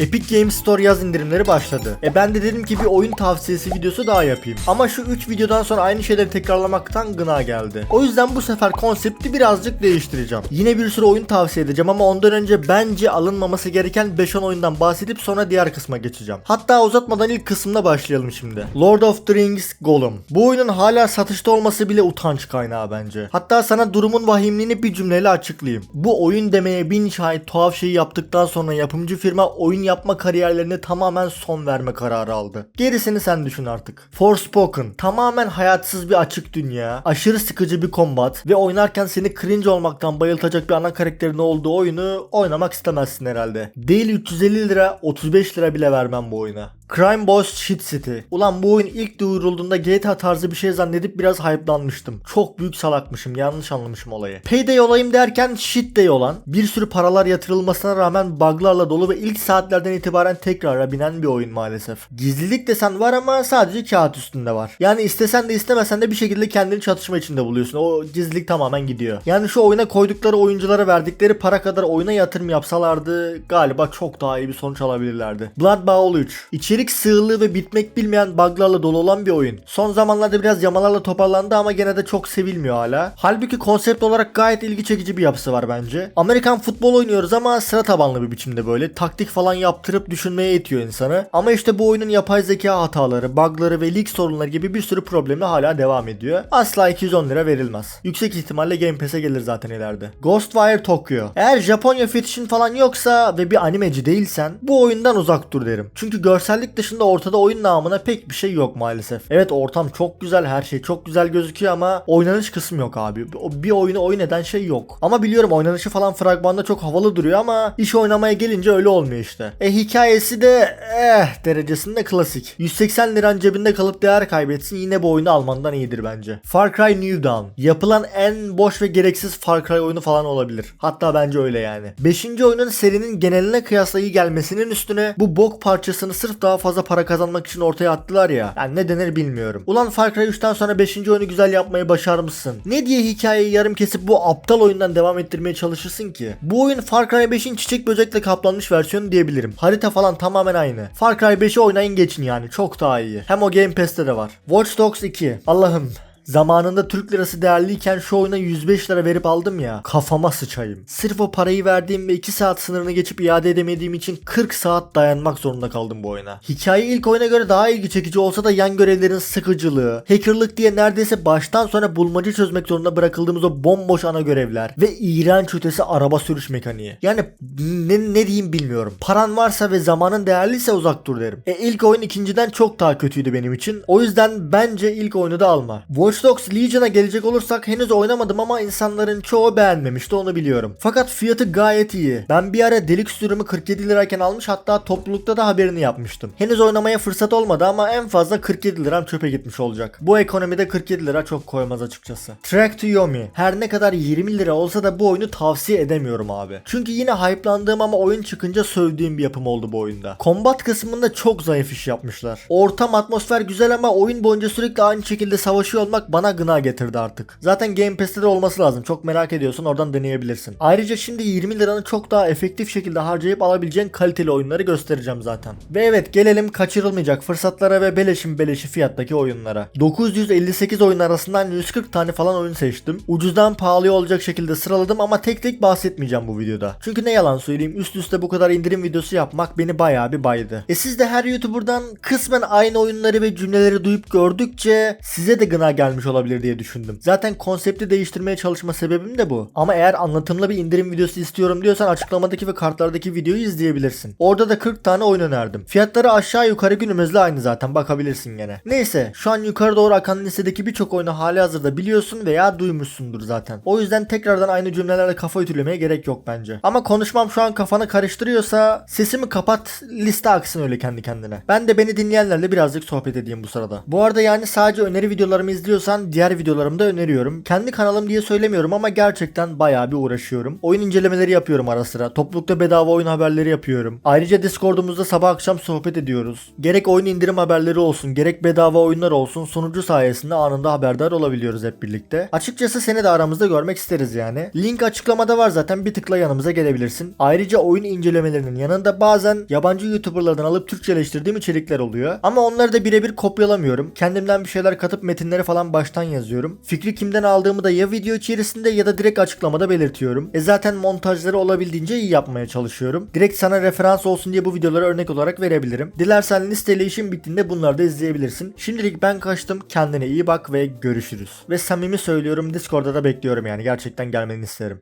Epic Games Store yaz indirimleri başladı. E ben de dedim ki bir oyun tavsiyesi videosu daha yapayım. Ama şu 3 videodan sonra aynı şeyleri tekrarlamaktan gına geldi. O yüzden bu sefer konsepti birazcık değiştireceğim. Yine bir sürü oyun tavsiye edeceğim ama ondan önce bence alınmaması gereken 5-10 oyundan bahsedip sonra diğer kısma geçeceğim. Hatta uzatmadan ilk kısımda başlayalım şimdi. Lord of the Rings Gollum. Bu oyunun hala satışta olması bile utanç kaynağı bence. Hatta sana durumun vahimliğini bir cümleyle açıklayayım. Bu oyun demeye bin şahit tuhaf şeyi yaptıktan sonra yapımcı firma oyun yapma kariyerlerine tamamen son verme kararı aldı. Gerisini sen düşün artık. Forspoken tamamen hayatsız bir açık dünya, aşırı sıkıcı bir kombat ve oynarken seni cringe olmaktan bayıltacak bir ana karakterin olduğu oyunu oynamak istemezsin herhalde. Değil 350 lira 35 lira bile vermem bu oyuna. Crime Boss Shit City. Ulan bu oyun ilk duyurulduğunda GTA tarzı bir şey zannedip biraz hype'lanmıştım. Çok büyük salakmışım. Yanlış anlamışım olayı. Payday olayım derken shit day olan, bir sürü paralar yatırılmasına rağmen buglarla dolu ve ilk saatlerden itibaren tekrara binen bir oyun maalesef. Gizlilik desen var ama sadece kağıt üstünde var. Yani istesen de istemesen de bir şekilde kendini çatışma içinde buluyorsun. O gizlilik tamamen gidiyor. Yani şu oyuna koydukları oyunculara verdikleri para kadar oyuna yatırım yapsalardı galiba çok daha iyi bir sonuç alabilirlerdi. Blood Bowl 3. İçerik sığlığı ve bitmek bilmeyen buglarla dolu olan bir oyun. Son zamanlarda biraz yamalarla toparlandı ama gene de çok sevilmiyor hala. Halbuki konsept olarak gayet ilgi çekici bir yapısı var bence. Amerikan futbol oynuyoruz ama sıra tabanlı bir biçimde böyle. Taktik falan yaptırıp düşünmeye itiyor insanı. Ama işte bu oyunun yapay zeka hataları, bugları ve leak sorunları gibi bir sürü problemle hala devam ediyor. Asla 210 lira verilmez. Yüksek ihtimalle Game Pass'e gelir zaten ileride. Ghostwire Tokyo. Eğer Japonya fetişin falan yoksa ve bir animeci değilsen bu oyundan uzak dur derim. Çünkü görsellik dışında ortada oyun namına pek bir şey yok maalesef. Evet ortam çok güzel, her şey çok güzel gözüküyor ama oynanış kısmı yok abi. Bir oyunu oyun eden şey yok. Ama biliyorum oynanışı falan fragmanda çok havalı duruyor ama iş oynamaya gelince öyle olmuyor işte. E hikayesi de eh derecesinde klasik. 180 liran cebinde kalıp değer kaybetsin yine bu oyunu almandan iyidir bence. Far Cry New Dawn. Yapılan en boş ve gereksiz Far Cry oyunu falan olabilir. Hatta bence öyle yani. 5. oyunun serinin geneline kıyasla iyi gelmesinin üstüne bu bok parçasını sırf daha fazla para kazanmak için ortaya attılar ya. Yani ne denir bilmiyorum. Ulan Far Cry 3'ten sonra 5. oyunu güzel yapmayı başarmışsın. Ne diye hikayeyi yarım kesip bu aptal oyundan devam ettirmeye çalışırsın ki? Bu oyun Far Cry 5'in çiçek böcekle kaplanmış versiyonu diyebilirim. Harita falan tamamen aynı. Far Cry 5'i oynayın geçin yani. Çok daha iyi. Hem o Game Pass'te de var. Watch Dogs 2. Allah'ım Zamanında Türk lirası değerliyken şu oyuna 105 lira verip aldım ya kafama sıçayım. Sırf o parayı verdiğim ve 2 saat sınırını geçip iade edemediğim için 40 saat dayanmak zorunda kaldım bu oyuna. Hikaye ilk oyuna göre daha ilgi çekici olsa da yan görevlerin sıkıcılığı, hackerlık diye neredeyse baştan sona bulmaca çözmek zorunda bırakıldığımız o bomboş ana görevler ve iğrenç ötesi araba sürüş mekaniği. Yani ne, ne diyeyim bilmiyorum. Paran varsa ve zamanın değerliyse uzak dur derim. E ilk oyun ikinciden çok daha kötüydü benim için. O yüzden bence ilk oyunu da alma. Watch Dogs Legion'a gelecek olursak henüz oynamadım ama insanların çoğu beğenmemişti onu biliyorum. Fakat fiyatı gayet iyi. Ben bir ara delik sürümü 47 lirayken almış hatta toplulukta da haberini yapmıştım. Henüz oynamaya fırsat olmadı ama en fazla 47 liram çöpe gitmiş olacak. Bu ekonomide 47 lira çok koymaz açıkçası. Track to Yomi. Her ne kadar 20 lira olsa da bu oyunu tavsiye edemiyorum abi. Çünkü yine hype'landığım ama oyun çıkınca sövdüğüm bir yapım oldu bu oyunda. Kombat kısmında çok zayıf iş yapmışlar. Ortam atmosfer güzel ama oyun boyunca sürekli aynı şekilde savaşıyor olmak bana gına getirdi artık. Zaten Game Pass'te de olması lazım. Çok merak ediyorsan oradan deneyebilirsin. Ayrıca şimdi 20 liranı çok daha efektif şekilde harcayıp alabileceğin kaliteli oyunları göstereceğim zaten. Ve evet gelelim kaçırılmayacak fırsatlara ve beleşin beleşi fiyattaki oyunlara. 958 oyun arasından 140 tane falan oyun seçtim. Ucuzdan pahalıya olacak şekilde sıraladım ama tek tek bahsetmeyeceğim bu videoda. Çünkü ne yalan söyleyeyim üst üste bu kadar indirim videosu yapmak beni bayağı bir baydı. E siz de her YouTuber'dan kısmen aynı oyunları ve cümleleri duyup gördükçe size de gına gelmiş olabilir diye düşündüm. Zaten konsepti değiştirmeye çalışma sebebim de bu. Ama eğer anlatımlı bir indirim videosu istiyorum diyorsan açıklamadaki ve kartlardaki videoyu izleyebilirsin. Orada da 40 tane oyun önerdim. Fiyatları aşağı yukarı günümüzle aynı zaten bakabilirsin gene. Neyse şu an yukarı doğru akan listedeki birçok oyunu hali hazırda biliyorsun veya duymuşsundur zaten. O yüzden tekrardan aynı cümlelerle kafa ütülemeye gerek yok bence. Ama konuşmam şu an kafanı karıştırıyorsa sesimi kapat liste aksın öyle kendi kendine. Ben de beni dinleyenlerle birazcık sohbet edeyim bu sırada. Bu arada yani sadece öneri videolarımı izliyorsan istiyorsan diğer videolarımı da öneriyorum. Kendi kanalım diye söylemiyorum ama gerçekten bayağı bir uğraşıyorum. Oyun incelemeleri yapıyorum ara sıra. Toplulukta bedava oyun haberleri yapıyorum. Ayrıca Discord'umuzda sabah akşam sohbet ediyoruz. Gerek oyun indirim haberleri olsun, gerek bedava oyunlar olsun sunucu sayesinde anında haberdar olabiliyoruz hep birlikte. Açıkçası seni de aramızda görmek isteriz yani. Link açıklamada var zaten bir tıkla yanımıza gelebilirsin. Ayrıca oyun incelemelerinin yanında bazen yabancı YouTuber'lardan alıp Türkçeleştirdiğim içerikler oluyor. Ama onları da birebir kopyalamıyorum. Kendimden bir şeyler katıp metinleri falan baştan yazıyorum. Fikri kimden aldığımı da ya video içerisinde ya da direkt açıklamada belirtiyorum. E zaten montajları olabildiğince iyi yapmaya çalışıyorum. Direkt sana referans olsun diye bu videoları örnek olarak verebilirim. Dilersen listeyle işin bittiğinde bunları da izleyebilirsin. Şimdilik ben kaçtım. Kendine iyi bak ve görüşürüz. Ve samimi söylüyorum Discord'da da bekliyorum yani. Gerçekten gelmeni isterim.